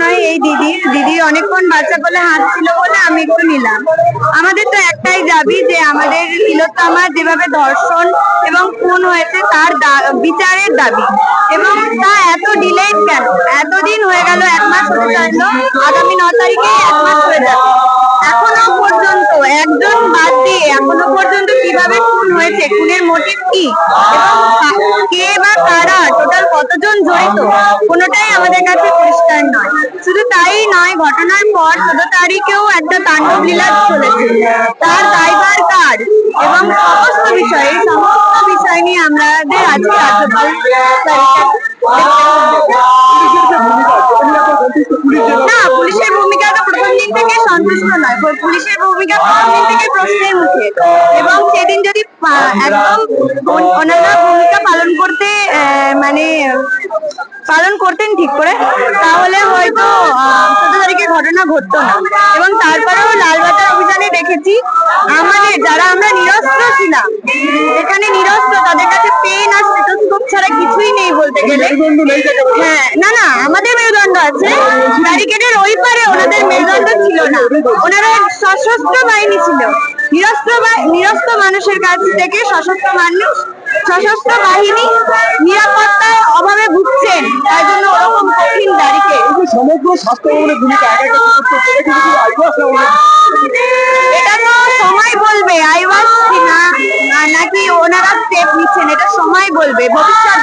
নয়, এই দিদি। দিদি অনেকক্ষণ বাচ্চা কোলে হাঁটছিল বলে আমি একটু নিলাম। আমাদের তো একটাই দাবি যে আমাদের তিলোত্তমা যেভাবে ধর্ষণ এবং খুন হয়েছে, তার বিচারের দাবি। এবং তা এত ডিলেড কেন? এতদিন হয়ে গেল, এক মাস হতে চাইলো, আগামী ন তারিখে এক মাস হয়ে যাবে। এখনও পর্যন্ত একজন বাদ দিয়ে, এখনও পর্যন্ত কীভাবে খুন হয়েছে, খুনের মোটিভ কি? কে বা কারা? টোটাল কতজন জড়িত? কোনোটাই আমাদের কাছে পরিষ্কার নয়। শুধু তাই নয়, ঘটনার পর চোদ্দ তারিখেও একটা তাণ্ডব লীলা চলেছে। তার দায়ভার কার এবং সমস্ত বিষয় সমস্ত বিষয় নিয়ে আমাদের আজকে না, পুলিশের ভূমিকা তো প্রথম দিন থেকে সন্তুষ্ট নয়। পুলিশের ভূমিকা প্রথম দিন থেকে প্রশ্নের মুখে এবং সেদিন যদি একদম ওন- ওনারা মানে পালন করতেন ঠিক করে। তাহলে হয়তো চোদ্দ তারিখে ঘটনা ঘটতো না। এবং তারপরেও লালবাজার অভিযানে দেখেছি, আমাদের যারা আমরা নিরস্ত্র ছিলাম, এখানে নিরস্ত্র, তাদের কাছে পেন আর স্টেথোস্কোপ ছাড়া কিছুই নেই বলতে গেলে। হ্যাঁ না না, আমাদের মেরুদণ্ড আছে। ব্যারিকেডের ওই পারে ওনাদের মেরুদণ্ড ছিল না। ওনারা সশস্ত্র বাহিনী ছিল। নিরস্ত্র নিরস্ত্র মানুষের কাছ থেকে সশস্ত্র মানুষ সশস্ত্র বাহিনী নিরাপত্তার অভাবে ভুগছেন তাই জন্য ওরকম কঠিন দাঁড়িকে সমগ্র স্বাস্থ্য ভূমিকা? এটা তো সময় বলবে আইওয়াস না নাকি ওনারা স্টেপ নিচ্ছেন এটা সময় বলবে ভবিষ্যৎ